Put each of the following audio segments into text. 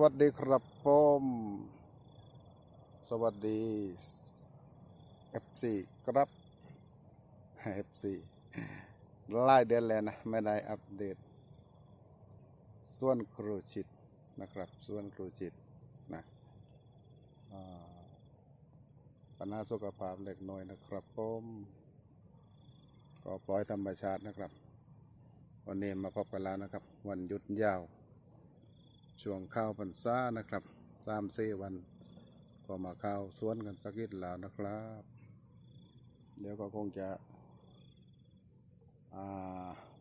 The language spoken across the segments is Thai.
วัสดีครับผมสวัสดี FC ครับ FC ไล่เดือนแล้วนะไม่ได้อัปเดต ส่วนครูจิตนะครับ ส่วนครูจิตนะอ่าปัญหาสุขภาพเล็กน้อยนะครับผมก็ปล่อยธรรมชาตินะครับ วันนี้มาพบกันแล้วนะครับ วันหยุดยาว ช่วงข้าวพรรษานะครับสามสี่วัน ก็มาข้าวสวนกันสักนิดแล้วนะครับ เดี๋ยวก็คงจะ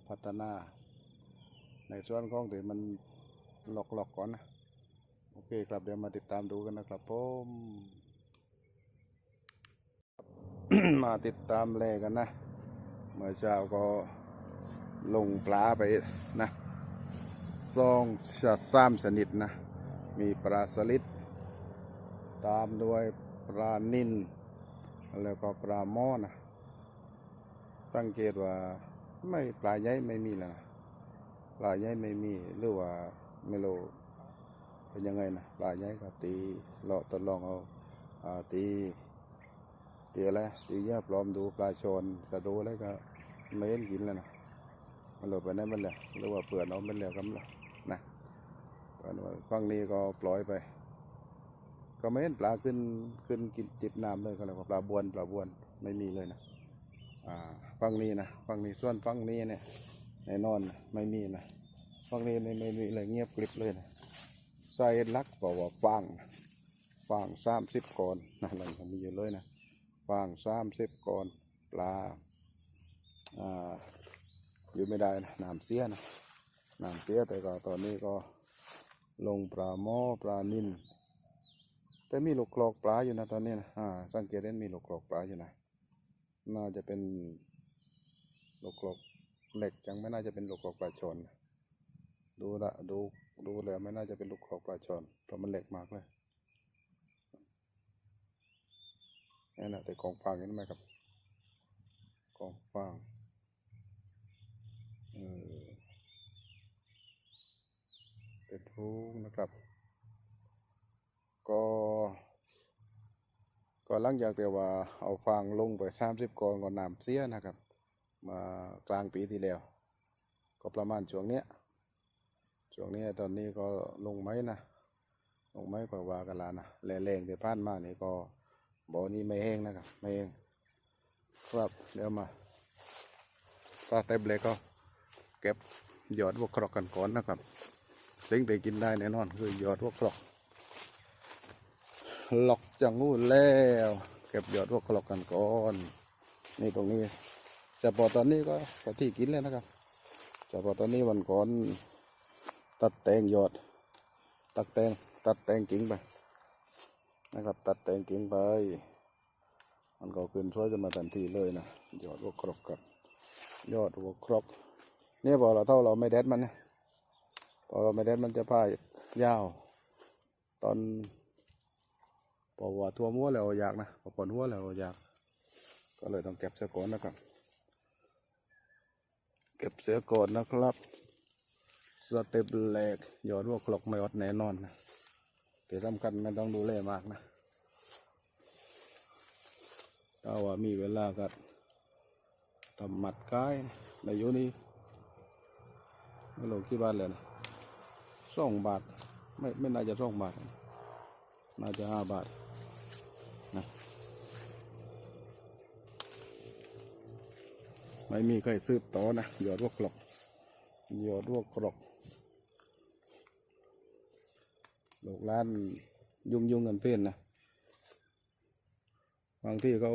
พัฒนา ในส่วนของที่มันหลอกๆกก่อนนะ โอเคครับเดี๋ยวมาติดตามดูกันนะครับผมมาติดตามเลกันนะ เมื่อเช้าก็ลงปลาไปนะ ซองชะซ้ำสนิทนะ มีปลาสลิด ตามด้วยปลานินแล้วก็ปลาหม้อนะ สังเกตว่าไม่ปลาใหญ่ไม่มีแล้วนะปลาใหญ่ไม่มีหรือว่าไม่รู้เป็นยังไงนะปลาใหญ่ก็ตีเลาะตดลองเอาอาตีตีอะไรตีแย่ปลอมดูปลาชนกระดูอะไรก็ไม่เห็นกินแล้วนะมันหลุดไปไหนมันเลยหรือว่าเปลือนเอามันแล้วกันละ นะตอนว่าฝั่งนี้ก็ปล่อยไป ก็ไม่เห็นปลาขึ้นขึ้นกินจิบน้ำเลยก็เลยว่าปลาบวนปลาบวนไม่มีเลยนะอ่าฝั่งนี้นะฝั่งนี้ส่วนฝั่งนี้เนี่ยแน่นอนนะไม่มีนะฝั่งนี้ไม่ไม่มีเลยเงียบกริบเลยนะใส่ลักบอกว่าฟางฟางสามสิบก้อนนะหลังก็มีอยู่เลยนะฟางสามสิบก้อนปลาอ่าอยู่ไม่ได้นะน้ำเสียนะน้ำเสียแต่ก็ตอนนี้ก็ ลงปลาหม้อปลานินแต่มีหลกกรอกปลาอยู่นะตอนนี้นะอ่าสังเกตเห็นมีหลกกรอกปลาอยู่นะน่าจะเป็นหลกกรอกเหล็กยังไม่น่าจะเป็นหลกกรอกปลาชนดูละดูดูแล้วไม่น่าจะเป็นหลกกรอกปลาชนเพราะมันเหล็กมากเลยนี่นะแต่กองฟางเห็นไหมครับกองฟาง เออเป็น ทุกนะครับ ก็ ก็หลังจากแต่ว่าเอาฟางลงไปสามสิบกองก็น้ำเสียนะครับ มากลางปีที่แล้ว ก็ประมาณช่วงเนี้ยช่วงนี้ตอนนี้ก็ลงไม้นะลงไม้ก็ว่ากันลานะแรงๆแต่ผ่านมานี่ก็บ่อนี้ไม่แห้งนะครับ ไม่แห้งครับเดี๋ยวมาก็เต็มเลยก็เก็บยอดพวกครอกกันก่อนนะครับ สิ่งที่กินได้แน่นอน คือยอดพวกครอกหลอกจังงูแล้ว เก็บยอดพวกครอกกันก่อน นี่ตรงนี้แต่พอตอนนี้ก็พอที่กินแล้วนะครับแต่พอตอนนี้วันก่อนตัดแต่งยอด ตัดแต่งตัดแต่งกิ่งไปนะครับ ตัดแต่งกิ่งไป มันก็ขึ้นช่วยกันมาทันทีเลยนะยอดพวกครอกกับยอดพวกครอกเนี่ยพอเราเท่าเราไม่แดดมันนะ พอเราไม่แดดมันจะพายยาว ตอนพอว่าทั่วมัวแล้วอยากนะพอปนหัวแล้วอยาก ก็เลยต้องเก็บเสียก่อนนะครับ เก็บเสียก่อนนะครับสเต็ปแรกยอดว่าคลอกไม่อดแน่นอนนะแต่สำคัญไม่ต้องดูแลมากนะถ้าว่ามีเวลาก็ทำหมัดกายในยุนี้ไม่ลงที่บ้านเลยนะ สองบาท ไม่ไม่น่าจะสองบาท น่าจะห้าบาทนะไม่มีใครซื้อต่อนะหยอดวกกรอกหยอดวกกรอกลูกร้านยุ่งยุ่งกันเพื่อนนะบางที่เขา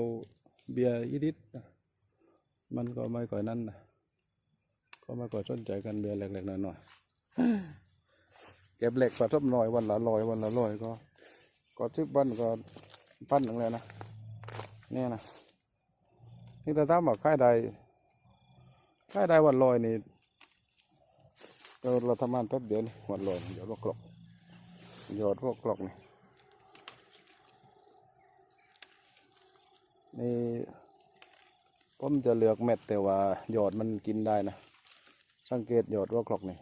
เบียร์อีดิดมันก็ไม่ก่อยนั่นนะก็ไม่ก่อยสนใจกันเบียร์เล็กๆหน้อยๆ เก็บเหล็กผสมลอยวันละลอยวันละลอยก็ ก็ทิบวันก็พันหนึ่งเลยนะเนี่ยนะนี่แต่ถ้าบอกค่ายใดค่ายใดวันลอยนี่เราเราทำงานแป๊บเดียวนี่วันลอยหยอดพวกกรอกหยอดพวกกรอกนี่นี่ผมจะเลือกเม็ดแต่ว่าหยอดมันกินได้นะ สังเกตหยอดว่ากรอกนี่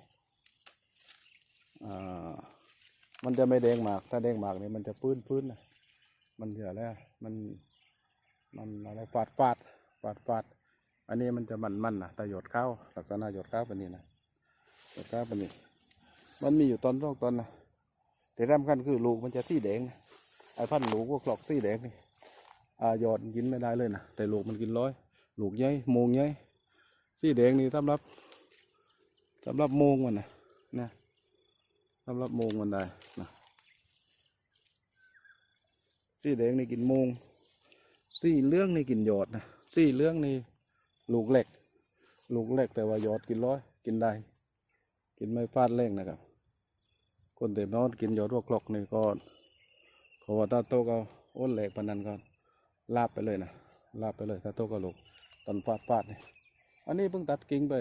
มันจะไม่แดงหมาก ถ้าแดงหมากนี่มันจะปื้นปื้นนะมันเหือแล้ว มันมันอะไรฟาดฟาดฟาดฟาดอันนี้มันจะมันมันนะแต่หยดข้าวลักษณะหยดข้าวแบบนี้นะหยดข้าวแบบนี้ มันมีอยู่ตอนรอกตอนนะแต่สำคัญคือลูกมันจะสีแดงไอ้พันธุ์ลูกพวกลอกสีแดงนี่อ่าหยอดกินไม่ได้เลยนะแต่ลูกมันกินร้อย ลูกใหญ่โมงใหญ่สีแดงนี่สำหรับสำหรับโมงมันนะ สำหรับโมงมันได้นะสีแดงนี่กินโมงสีเหลืองนี่กินยอดนะสีเหลืองนี่ลูกเหล็ก ลูกเหล็กแต่ว่ายอดกินร้อย กินได้ กินไม่พลาดเร่งนะครับ คนเต็มนอนกินยอดวัวกลอกนี่ก็ขอว่าถ้าโตก็อ้นแหล็กปานนั้นก็ลาบไปเลยนะลาบไปเลยถ้าโตก็ลูกตอนฟาดฟาดนี่อันนี้เพิ่งตัดกิ่งไป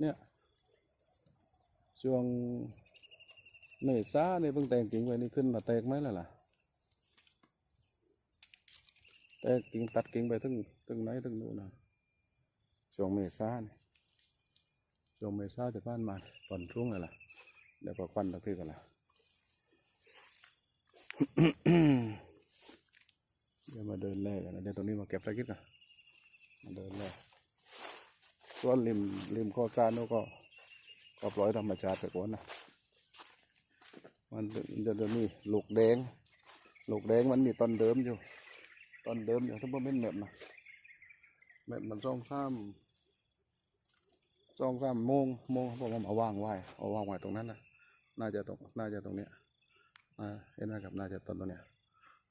เนี่ยช่วง เมษาเนี่ยเพิ่งแต่งกิ่งไปนี่ขึ้นมาแตกไหมล่ะล่ะแตกกิ่งตัดกิ่งไปถึงถึงไหนถึงนู้นนะช่วงเมษาเนี่ยช่วงเมษาจะผ่านมาตอนช่วงเลยล่ะเดี๋ยวก็ควันตะทีกันละเดี๋ยวมาเดินแล่กันนะเดี๋ยวตรงนี้มาเก็บตะกิดกันมาเดินเลยส่วนริมริมข้อการนู้ก็ก็ปล่อยธรรมชาติไปก่อนนะ มันจะจะมีลูกแดง ลูกแดงมันมีต้นเดิมอยู่ต้นเดิมอยู่ทั้งหมดเป็นเม็ดนะเม็ดมันซ่องซ้ำซ่องซ้ำโมงโมงเขาบอกว่าเอาวางไว้เอาวางไว้ตรงนั้นนะน่าจะตรงน่าจะตรงเนี้ยอ่าเห็นไหมครับน่าจะต้นตรงเนี้ย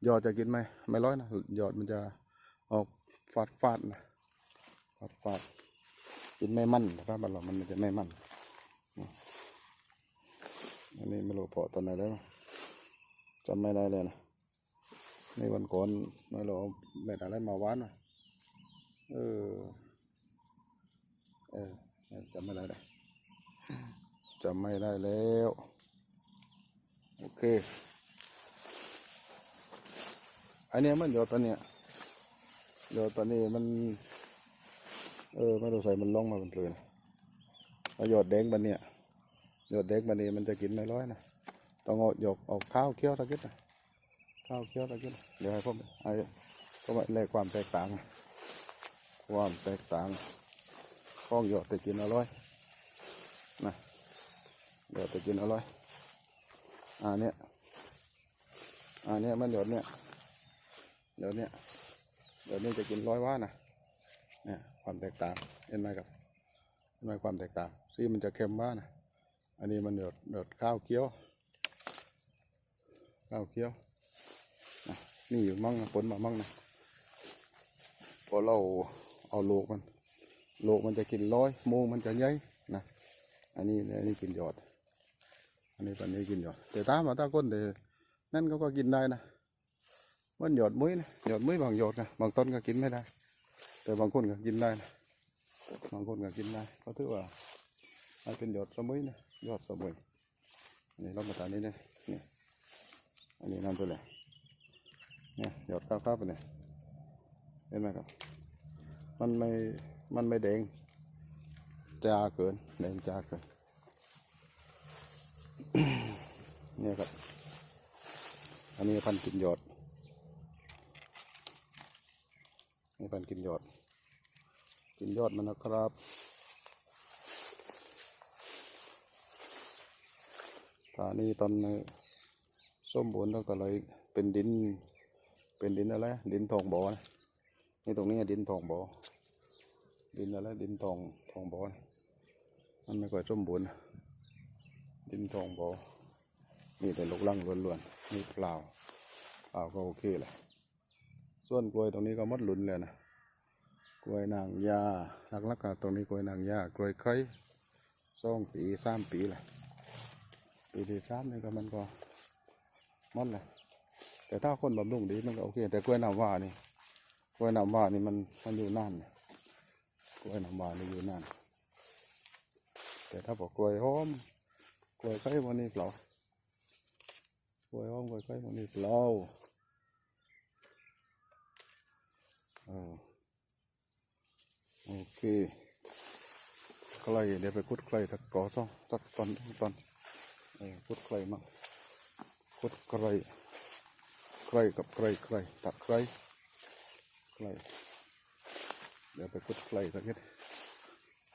ยอดจะกินไหมไม่ร้อยนะยอดมันจะออกฟาดฟาดนะฟาดฟาดกินไม่มั่นถ้าบัลลมันจะไม่มั่น อันนี้ไม่รู้เพาะตอนไหนแล้วจำไม่ได้เลยนะในวันก่อนไม่รู้เอาเม็ดอะไรมาวานะเออเออจำไม่ได้เลยจำไม่ได้แล้ว โอเคอันนี้มันหยดปะเนี่ยหยดปะนี่มัน เออไม่รู้ใส่มันล่องมาเป็นเลยนะยอดแดงบันเนี่ย หยดแดงบันนี้มันจะกินไม่ร้อยนะต้องเอาหยกเอาข้าวเคี้ยวตะกิดนะข้าวเคี้ยวตะกิดนะเดี๋ยวให้ผมไอ้ก็มาแลกความแตกต่างความแตกต่างข้องหยดแต่กินอร่อยนะหยอดแต่กินอร่อยอ่าเนี้ยอ่าเนี้ยมันหยดเนี้ยเดี๋ยวเนี้ยเดี๋ยวนี้จะกินร้อยว่านะเนี่ยความแตกต่างเห็นไหมครับเห็นไหมความแตกต่างสีมันจะเค็มบ้างนะ อันนี้มันเดือดเดือดข้าวเคี้ยว ข้าวเคี้ยว นี่อยู่มั่งนะผลมามั่งนะพอเราเอาโลกมัน โลกมันจะกินร้อยโมงมันจะใหญ่นะ อันนี้อันนี้กินยอด อันนี้ตอนนี้กินยอด แต่ตามมาตาก้นแต่นั่นเขาก็กินได้นะ มันหยอดมุ้ยนะหยอดมุ้ยบางหยอดนะบางต้นก็กินไม่ได้ แต่บางคนก็กินได้นะบางคนก็กินได้ก็ถือว่ามันเป็นหยอดสมุยนะ ยอดสมุยอันนี่เรามาทานี้นะนี่อันนี้น้ำตัวเลยเนี่ยยอดข้าวๆไปเนี่ยเห็นไหมครับ มันไม่ มันไม่แดงจ้าเกินแดงจ้าเกินเนี่ยครับ อันนี้พันธุ์กินยอดนี่พันธุ์กินยอด กินยอดมันนะครับ ตานี่ตอนส้มบนแล้วก็เลยเป็นดิน เป็นดินอะไร ดินทองบ่อนะนี่ตรงนี้ดินทองบ่อ ดินอะไร ดินทองทองบ่อนะมันไม่ค่อยส้มบูรณ์นะดินทองบ่อมีแต่ลูกลังล้วนๆมีเปล่าเปล่าก็โอเคแหละ ส่วนกล้วยตรงนี้ก็หมดหลุนเลยนะ กล้วยนางยาหลักๆก็ตรงนี้กล้วยนางยากล้วยไข่สองปีสามปีแหละ ปีที่สามนี่ก็มันก็หมดเลยแต่ถ้าคนบำรุงดีมันก็โอเค แต่กล้วยน้ำว้านี่กล้วยน้ำว้านี่มันมันอยู่นานนกล้วยน้ำว้านี่อยู่นานแต่ถ้าบอกกล้วยหอมกล้วยไข่วันนี้เปล่ากล้วยหอมกล้วยไข่วันนี้เปล่าเออโอเคใครเดี๋ยวไปคุดใครสักกอสองสักตอนสองตอน เออคุดใครมั่งคุดไกรไกรกับไกรไกรตักไกรไกรเดี๋ยวไปคุดไกรสักนิด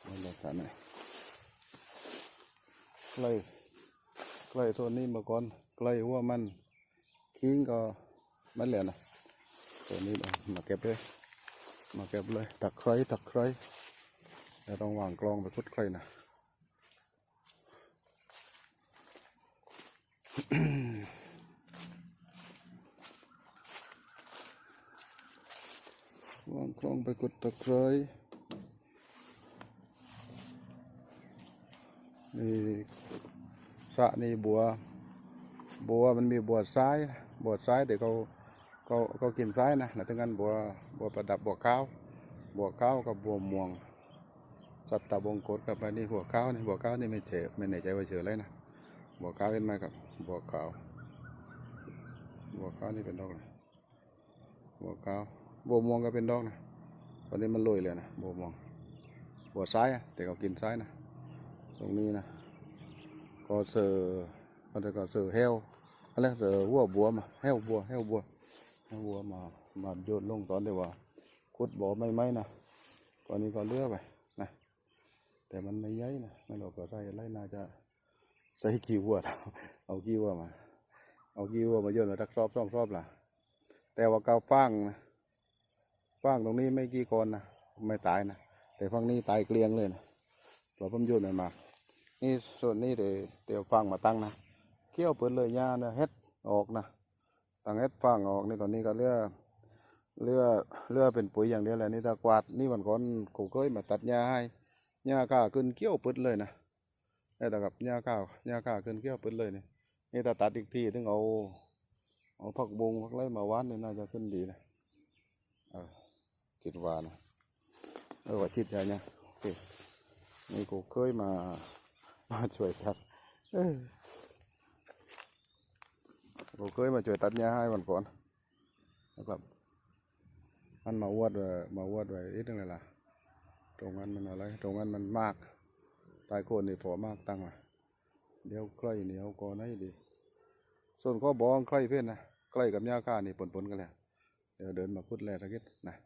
นั่นแหละกันนไกรไกรตัวนี้มื่อก่อนไกรหัวมันคิงก็มันเหลือนะตัวนี้มาเก็บเลยมาเก็บเลยตักไคร้ตักไคร้เดี๋ยวต้องวางกลองไปคุดไคร้นะ วางกลองไปกดตะไคร้นี่สระนี่บัว บัวมันมีบัวซ้าย บัวซ้ายแต่เขาเขาเขากินซ้ายนะแล้วถึงกันบัวบัวประดับบัวข้าวบัวข้าวกับบัวม่วงสัตตบงกฎกับอันนี้บัวข้าวนี่บัวข้าวนี่ไม่เฉยไม่แน่ใจว่าเฉยอะไรนะบัวข้าวเห็นไหมครับ บัวขาว บัวขาวนี่เป็นดอกนะบัวขาว บัวม่วงก็เป็นดอกนะตอนนี้มันโรยเลยนะบัวม่วง บัวซ้ายแต่เขากินซ้ายนะ ตรงนี้นะ ก็เสือก็จะก็เสือเฮลอะไรเสือวัวบัวมาเฮลบัวเฮลบัวเฮลบัวมา มาโยนลงตอนที่ว่าขุดบ่อไม่ไหมนะตอนนี้ก็เลือกไปนะ แต่มันไม่ย้ายนะ ไม่รู้ก็ไรไรน่าจะ ใส่กี่วัวเอาเอากี่วัวมา เอากี่วัวมาโยนมาทักรอบสองรอบล่ะ แต่ว่าเกาฟางนะฟางตรงนี้ไม่กี่คนนะไม่ตายนะแต่ฝั่งนี้ตายเกลียงเลยนะเราเพิ่มโยนมันมา นี่ส่วนนี้เดี๋ยวเดี๋ยวฟางมาตั้งนะเกี่ยวเปิดเลยหญ้าเนี่ยเฮ็ดออกนะตั้งเฮ็ดฟางออกนี่ตอนนี้ก็เลือเลือเลือเป็นปุ๋ยอย่างเดียวแหละนี่ถ้ากวาดนี่วันก่อนกูเคยมาตัดหญ้าให้หญ้าข้าขึ้นเกี้ยวปึดเลยนะ นี่แต่กับหญ้าข้าวหญ้าข้าขึ้นเกี้ยวปึดเลยนี่นี่ถ้าตัดอีกทีถึงเอาเอาผักบงผักไรมาหวานนี่น่าจะขึ้นดีนะเออคิดว่านะเออว่าชิดใหญ่เนี่ยโอเคนี่กูเคยมามาช่วยตัดเออกูเคยมาช่วยตัดหญ้าให้วันก่อนนะครับมันมาอวดไว้มาอวดไว้อีกนึงเลยล่ะตรงนั้นมันอะไรตรงนั้นมันมาก ตายโคนนี่พอมากตั้งอะเดี๋ยวใกล้เหนียวก็ไหนดี ส่วนข้อบองใกล้เพื่อนนะใกล้กับหญ้าข้านี่ปนๆกันแหละเดี๋ยวเดินมาพุดแลตะกิดนะ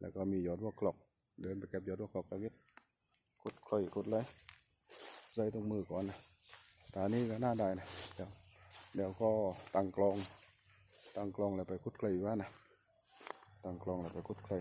แล้วก็มียอดวัวกรอก เดินไปเก็บยอดวัวกรอกตะกิดขุดค่อยขุดเลยใส่ตรงมือก่อนนะตานี้ก็น่าได้นะเดี๋ยวเดี๋ยวก็ตั้งกลองตั้งกลองแล้วไปขุดไกลว่านะตั้งกลองแล้วไปขุดไกล